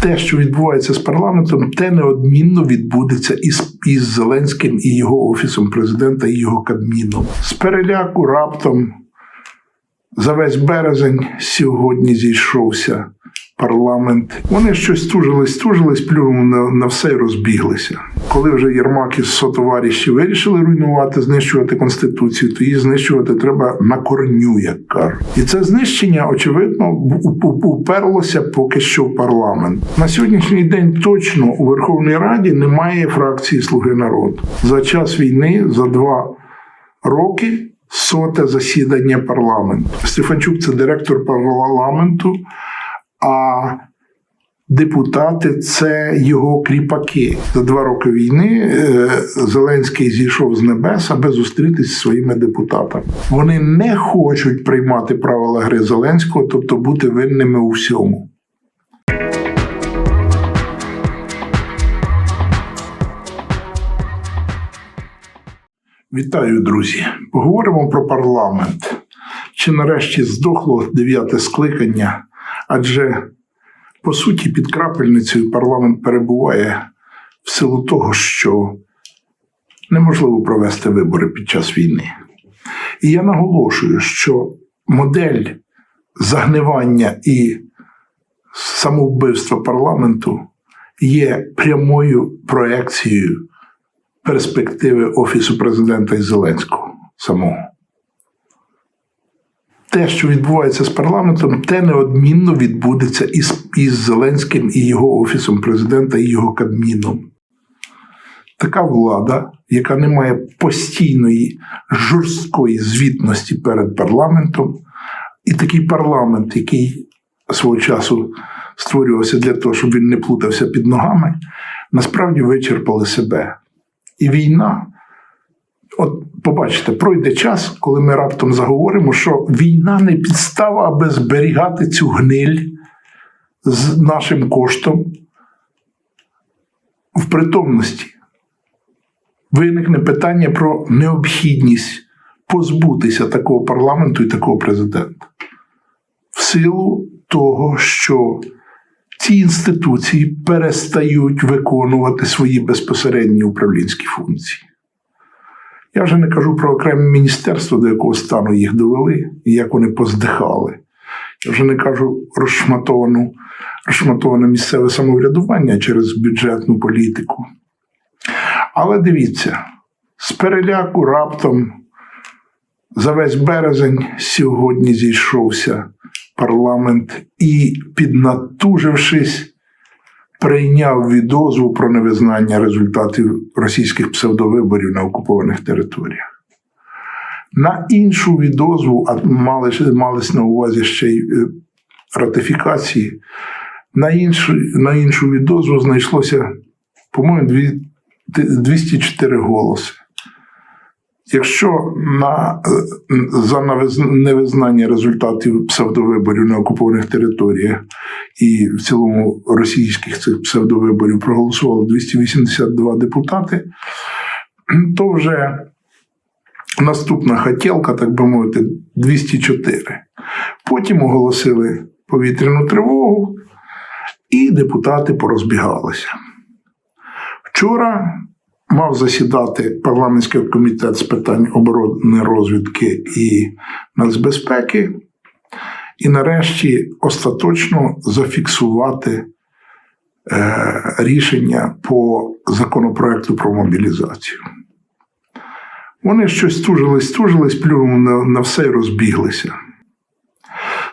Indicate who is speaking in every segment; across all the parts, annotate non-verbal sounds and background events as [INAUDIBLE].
Speaker 1: те, що відбувається з парламентом, те неодмінно відбудеться із, із Зеленським і його офісом президента і його кабміном. З переляку раптом за весь березень сьогодні зійшовся парламент. Вони щось тужились, тужились, плюнули на, на все і розбіглися. Коли вже Єрмак із сотоваріші вирішили руйнувати, знищувати конституцію, то її знищувати треба на корню, як кажуть. І це знищення, очевидно, уперлося поки що в парламент. На сьогоднішній день точно у Верховній Раді немає фракції Слуги народу. За час війни, за два роки. Соте засідання парламенту. Стефанчук це директор парламенту, а депутати це його кріпаки. За два роки війни е, Зеленський зійшов з небес, аби зустрітися зі своїми депутатами. Вони не хочуть приймати правила гри Зеленського, тобто бути винними у всьому. Вітаю, друзі! Поговоримо про парламент. Чи нарешті здохло дев'яте скликання? Адже по суті під крапельницею парламент перебуває в силу того, що неможливо провести вибори під час війни. І я наголошую, що модель загнивання і самовбивства парламенту є прямою проекцією перспективи Офісу президента і Зеленського самого. Те, що відбувається з парламентом, те неодмінно відбудеться із, із Зеленським і його Офісом президента і його Кабміном. Така влада, яка не має постійної жорсткої звітності перед парламентом, і такий парламент, який свого часу створювався для того, щоб він не плутався під ногами, насправді вичерпали себе. І війна, от побачите, пройде час, коли ми раптом заговоримо, що війна не підстава, аби зберігати цю гниль з нашим коштом в притомності. Виникне питання про необхідність позбутися такого парламенту і такого президента. В силу того, що ці інституції перестають виконувати свої безпосередні управлінські функції. Я вже не кажу про окреме міністерство, до якого стану їх довели, і як вони поздихали. Я вже не кажу розшматовану, розшматоване місцеве самоврядування через бюджетну політику. Але дивіться, з переляку раптом за весь березень сьогодні зійшовся парламент і, піднатужившись, прийняв відозву про невизнання результатів російських псевдовиборів на окупованих територіях. На іншу відозву, а мали, мались на увазі ще й е, ратифікації, на іншу, на іншу відозву знайшлося, по-моєму, 204 голоси. Якщо на, за невизнання результатів псевдовиборів на окупованих територіях і в цілому російських цих псевдовиборів проголосувало 282 депутати, то вже наступна хотілка, так би мовити, 204. Потім оголосили повітряну тривогу, і депутати порозбігалися. Вчора мав засідати парламентський комітет з питань оборони розвідки і нацбезпеки, і нарешті остаточно зафіксувати е, рішення по законопроекту про мобілізацію. Вони щось тужились, тужились, плюнули на, на все і розбіглися.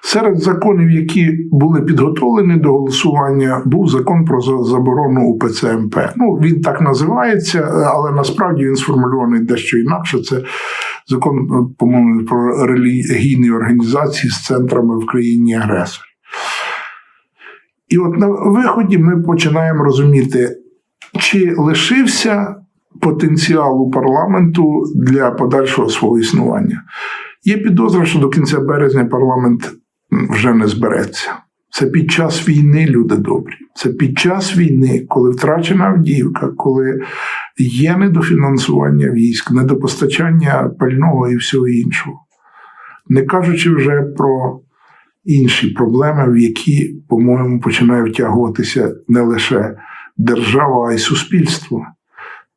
Speaker 1: Серед законів, які були підготовлені до голосування, був закон про заборону УПЦ МП. Ну, він так називається, але насправді він сформульований дещо інакше. Це закон, по-моєму, про релігійні організації з центрами в країні агресорі. І от на виході ми починаємо розуміти, чи лишився потенціал у парламенту для подальшого свого існування. Є підозра, що до кінця березня парламент вже не збереться. Це під час війни, люди добрі. Це під час війни, коли втрачена Авдіївка, коли є недофінансування військ, недопостачання пального і всього іншого. Не кажучи вже про інші проблеми, в які, по-моєму, починає втягуватися не лише держава, а й суспільство.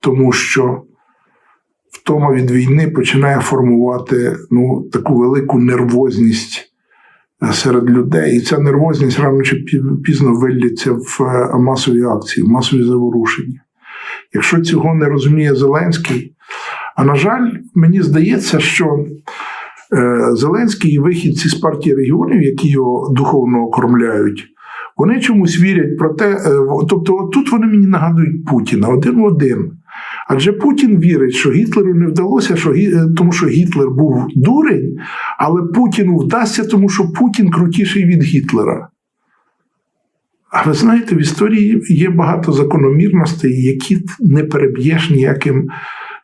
Speaker 1: Тому що втома від війни починає формувати ну, таку велику нервозність серед людей. І ця нервозність рано чи пізно виллється в е, масові акції, в масові заворушення. Якщо цього не розуміє Зеленський, а на жаль, мені здається, що е, Зеленський і вихідці з партії регіонів, які його духовно окормляють, вони чомусь вірять про те, е, тобто, тут вони мені нагадують Путіна один в один. Адже Путін вірить, що Гітлеру не вдалося, що е, тому що Гітлер був дурень, але Путіну вдасться, тому що Путін крутіший від Гітлера. А ви знаєте, в історії є багато закономірностей, які не переб'єш ніяким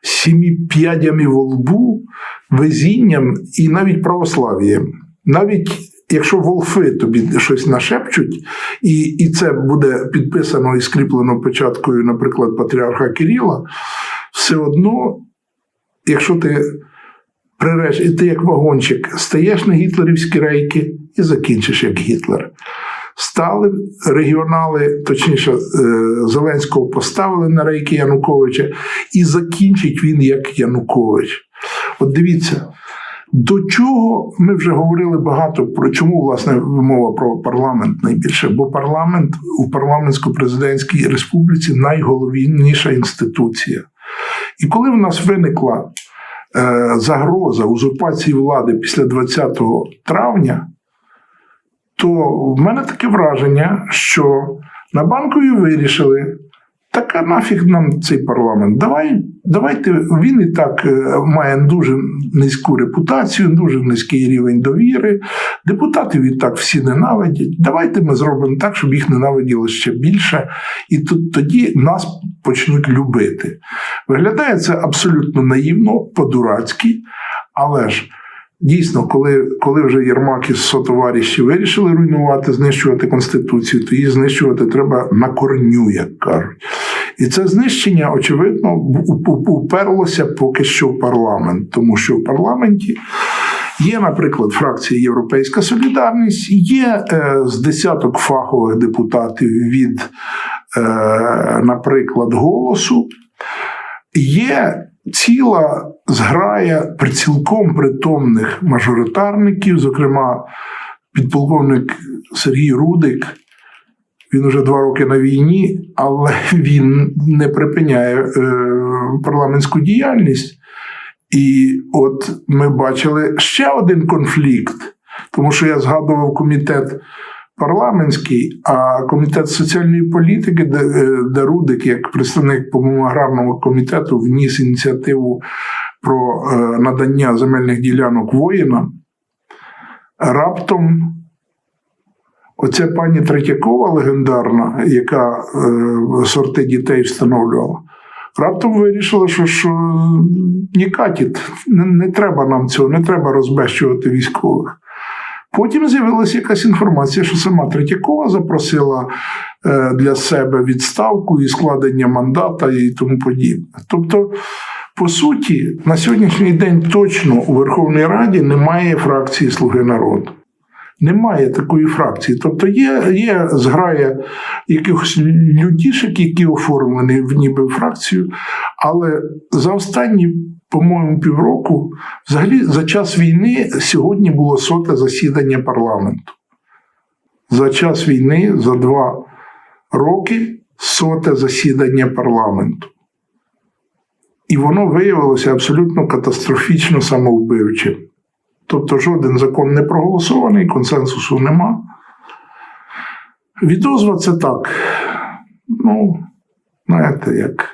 Speaker 1: сімі п'ядями во лбу, везінням і навіть православ'ям. Навіть якщо волфи тобі щось нашепчуть, і, і це буде підписано і скріплено печаткою, наприклад, патріарха Кирила, все одно, якщо ти приреш, і ти як вагончик стаєш на гітлерівські рейки і закінчиш як Гітлер. Стали регіонали, точніше, е, Зеленського поставили на рейки Януковича, і закінчить він як Янукович. От дивіться, до чого ми вже говорили багато про чому власне мова про парламент найбільше, бо парламент у парламентсько-президентській республіці найголовніша інституція. І коли в нас виникла е, загроза узурпації влади після 20 травня, то в мене таке враження, що на банкові вирішили. Так а нафіг нам цей парламент? Давай, давайте він і так е, має дуже низьку репутацію, дуже низький рівень довіри. Депутатів і так всі ненавидять. Давайте ми зробимо так, щоб їх ненавиділо ще більше, і тут тоді нас почнуть любити. Виглядає це абсолютно наївно, по-дурацьки, але ж. Дійсно, коли, коли вже Єрмак із сотоваріші вирішили руйнувати, знищувати Конституцію, то її знищувати треба на корню, як кажуть. І це знищення, очевидно, уперлося поки що в парламент, тому що в парламенті є, наприклад, фракція Європейська Солідарність, є е, з десяток фахових депутатів від, е, наприклад, голосу. Є ціла зграя цілком притомних мажоритарників, зокрема, підполковник Сергій Рудик. Він уже два роки на війні, але [LAUGHS] він не припиняє е, парламентську діяльність. І от ми бачили ще один конфлікт, тому що я згадував комітет парламентський, а комітет соціальної політики, де, е, де Рудик, як представник по-моєму, аграрного комітету, вніс ініціативу про е, надання земельних ділянок воїнам. Раптом оця пані Третьякова легендарна, яка е, сорти дітей встановлювала, раптом вирішила, що, що ні катіт, не, не треба нам цього, не треба розбещувати військових. Потім з'явилася якась інформація, що сама Третьякова запросила е, для себе відставку і складення мандата і тому подібне. Тобто, по суті, на сьогоднішній день точно у Верховній Раді немає фракції Слуги народу. Немає такої фракції. Тобто є, є зграя якихось людішек, які оформлені в ніби фракцію, але за останні, по-моєму, півроку, взагалі за час війни сьогодні було соте засідання парламенту. За час війни, за два роки, соте засідання парламенту. І воно виявилося абсолютно катастрофічно самовбивчим. Тобто жоден закон не проголосований, консенсусу нема. Відозва це так. Ну, знаєте, як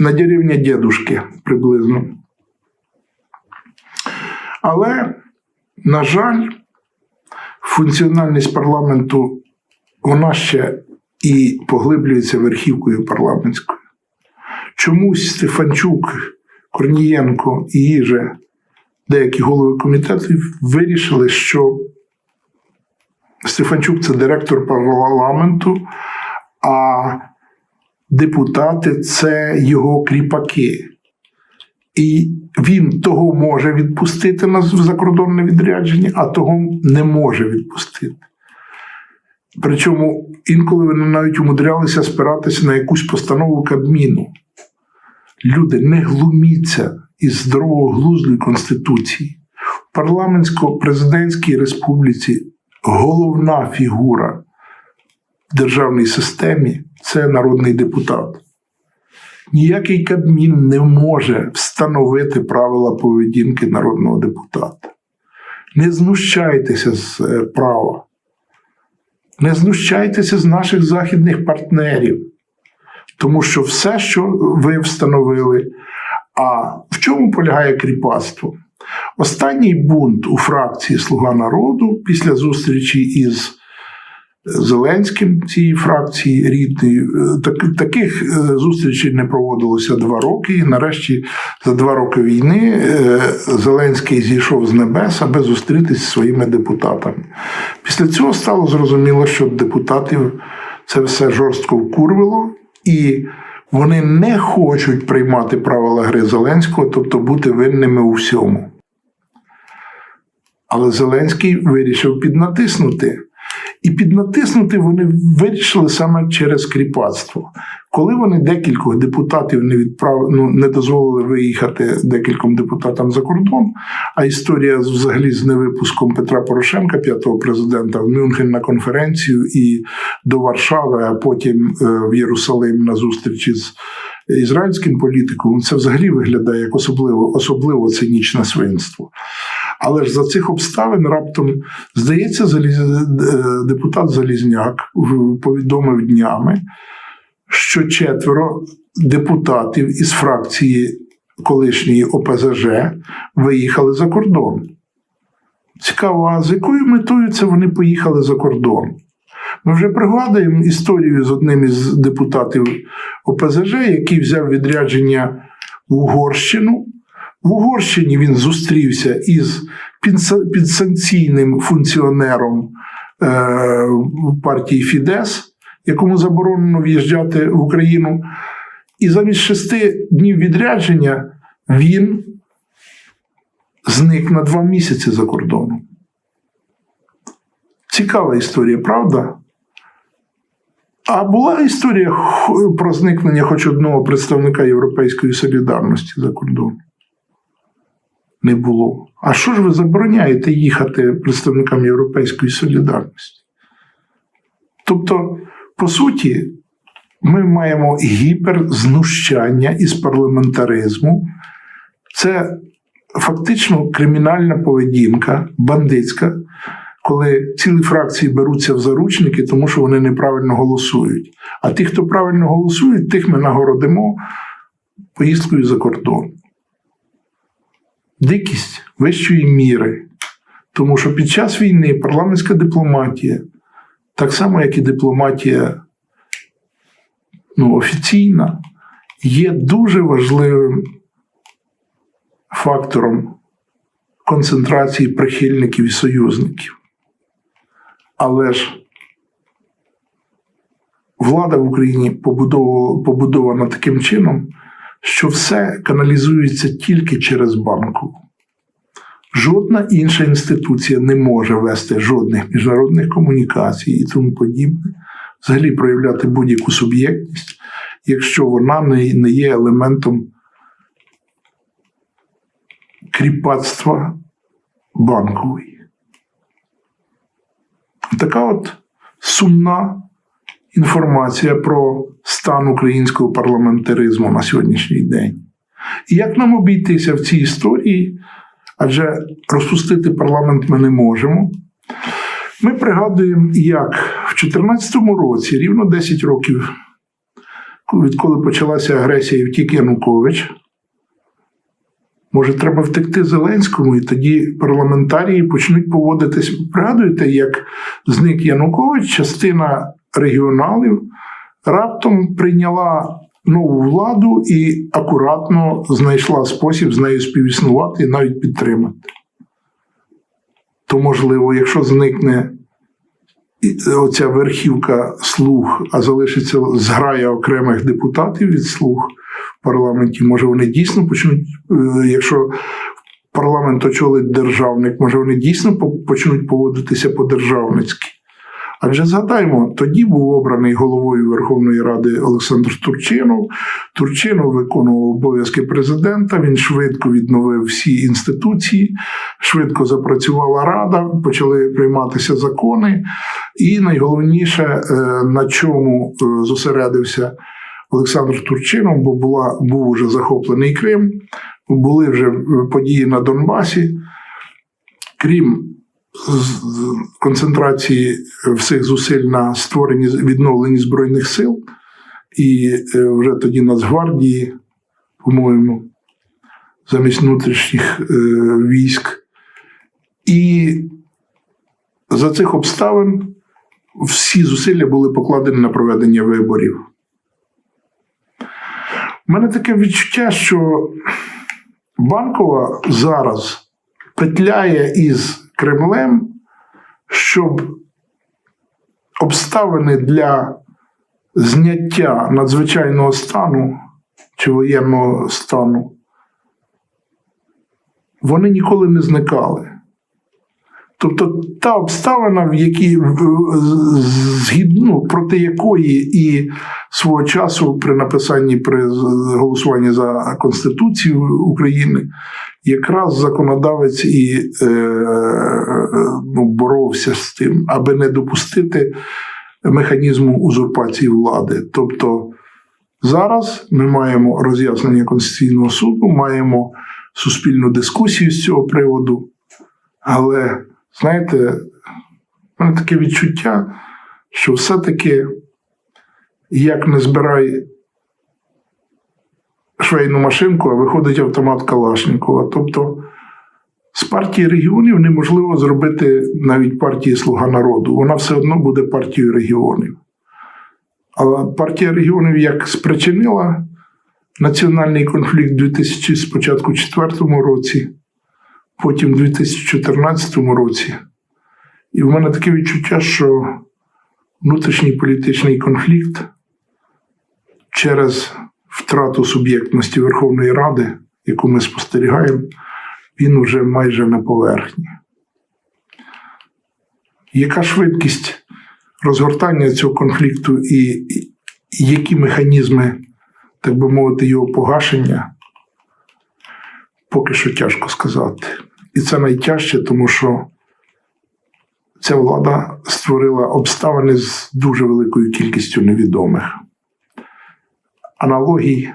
Speaker 1: на рівня дідушки приблизно. Але, на жаль, функціональність парламенту вона ще і поглиблюється верхівкою парламентською. Чомусь Стефанчук, Корнієнко і Їже, деякі голови комітетів вирішили, що Стефанчук це директор парламенту, а депутати це його кріпаки. І він того може відпустити на в закордонне відрядження, а того не може відпустити. Причому інколи вони навіть умудрялися спиратися на якусь постанову Кабміну. Люди, не глуміться із здорового Конституції. В парламентсько-президентській республіці головна фігура в державній системі це народний депутат. Ніякий Кабмін не може встановити правила поведінки народного депутата. Не знущайтеся з е, права. Не знущайтеся з наших західних партнерів, тому що все, що ви встановили, а в чому полягає кріпацтво? Останній бунт у фракції Слуга народу після зустрічі із Зеленським цієї фракції рідної. е, Так, таких е, зустрічей не проводилося два роки. І нарешті за два роки війни е, Зеленський зійшов з небес, аби зустрітися зі своїми депутатами. Після цього стало зрозуміло, що депутатів це все жорстко вкурвило, і вони не хочуть приймати правила гри Зеленського, тобто бути винними у всьому. Але Зеленський вирішив піднатиснути. І піднатиснути вони вирішили саме через кріпацтво. Коли вони декількох депутатів не відправ... ну, не дозволили виїхати декільком депутатам за кордон, а історія взагалі з невипуском Петра Порошенка, п'ятого президента, в Мюнхен на конференцію і до Варшави, а потім е, в Єрусалим на зустрічі з ізраїльським політиком, це взагалі виглядає як особливо, особливо цинічне свинство. Але ж за цих обставин раптом, здається, е, депутат Залізняк повідомив днями, що четверо депутатів із фракції колишньої ОПЗЖ виїхали за кордон. Цікаво, а з якою метою це вони поїхали за кордон? Ми вже пригадуємо історію з одним із депутатів ОПЗЖ, який взяв відрядження в Угорщину. В Угорщині він зустрівся із підса- підсанкційним функціонером е, партії Фідес, якому заборонено в'їжджати в Україну. І замість шести днів відрядження він зник на два місяці за кордоном. Цікава історія, правда? А була історія про зникнення хоч одного представника Європейської солідарності за кордон? Не було. А що ж ви забороняєте їхати представникам Європейської солідарності? Тобто, по суті, ми маємо гіперзнущання із парламентаризму. Це фактично кримінальна поведінка, бандитська, коли цілі фракції беруться в заручники, тому що вони неправильно голосують. А ті, хто правильно голосують, тих ми нагородимо поїздкою за кордон. Дикість вищої міри. Тому що під час війни парламентська дипломатія, так само як і дипломатія ну, офіційна, є дуже важливим фактором концентрації прихильників і союзників. Але ж влада в Україні побудована таким чином, що все каналізується тільки через банку. Жодна інша інституція не може вести жодних міжнародних комунікацій і тому подібне, взагалі проявляти будь-яку суб'єктність, якщо вона не, є елементом кріпацтва банкової. Така от сумна інформація про стан українського парламентаризму на сьогоднішній день. І як нам обійтися в цій історії? Адже розпустити парламент ми не можемо. Ми пригадуємо, як в 2014 році, рівно 10 років, відколи почалася агресія і втік Янукович, може, треба втекти Зеленському, і тоді парламентарії почнуть поводитись. Пригадуєте, як зник Янукович, частина регіоналів раптом прийняла нову владу і акуратно знайшла спосіб з нею співіснувати і навіть підтримати. То, можливо, якщо зникне оця верхівка слуг, а залишиться зграя окремих депутатів від слуг, в парламенті. Може, вони дійсно почнуть, е, якщо парламент очолить державник, може вони дійсно почнуть поводитися по-державницьки. Адже згадаймо, тоді був обраний головою Верховної Ради Олександр Турчинов. Турчинов виконував обов'язки президента. Він швидко відновив всі інституції, швидко запрацювала рада, почали прийматися закони. І найголовніше, е, на чому е, зосередився Олександр Турчинов, бо була, був уже захоплений Крим, були вже е, події на Донбасі. Крім концентрації всіх зусиль на створенні відновленні збройних сил, і е, вже тоді Нацгвардії, по-моєму, замість внутрішніх е, військ. І за цих обставин всі зусилля були покладені на проведення виборів. У мене таке відчуття, що Банкова зараз петляє із Кремлем, щоб обставини для зняття надзвичайного стану чи воєнного стану вони ніколи не зникали. Тобто та обставина, в якій згідно ну, проти якої і свого часу при написанні при голосуванні за Конституцію України якраз законодавець і е, ну, боровся з тим, аби не допустити механізму узурпації влади. Тобто зараз ми маємо роз'яснення Конституційного суду, маємо суспільну дискусію з цього приводу, але знаєте, в мене таке відчуття, що все-таки як не збирай швейну машинку, а виходить автомат Калашникова. Тобто з партії регіонів неможливо зробити навіть партії Слуга народу. Вона все одно буде партією регіонів. Але партія регіонів як спричинила національний конфлікт у 2000, спочатку 2004 році, потім у 2014 році. І в мене таке відчуття, що внутрішній політичний конфлікт через втрату суб'єктності Верховної Ради, яку ми спостерігаємо, він уже майже на поверхні. Яка швидкість розгортання цього конфлікту і які механізми, так би мовити, його погашення, поки що тяжко сказати. І це найтяжче, тому що ця влада створила обставини з дуже великою кількістю невідомих. Аналогій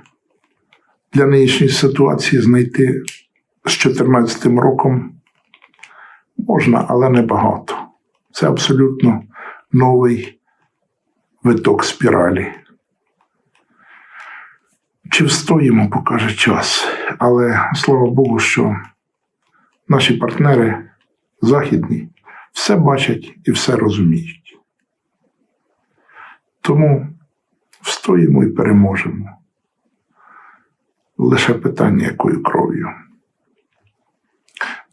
Speaker 1: для нинішньої ситуації знайти з 2014 роком можна, але не багато. Це абсолютно новий виток спіралі. Чи встоїмо, покаже час. Але слава Богу, що наші партнери західні все бачать і все розуміють. Тому встоїмо і переможемо. Лише питання, якою кров'ю.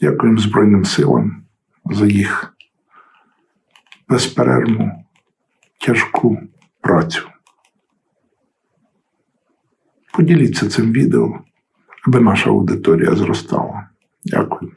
Speaker 1: Дякуємо Збройним силам за їх безперервну, тяжку працю. Поділіться цим відео, аби наша аудиторія зростала. Дякую.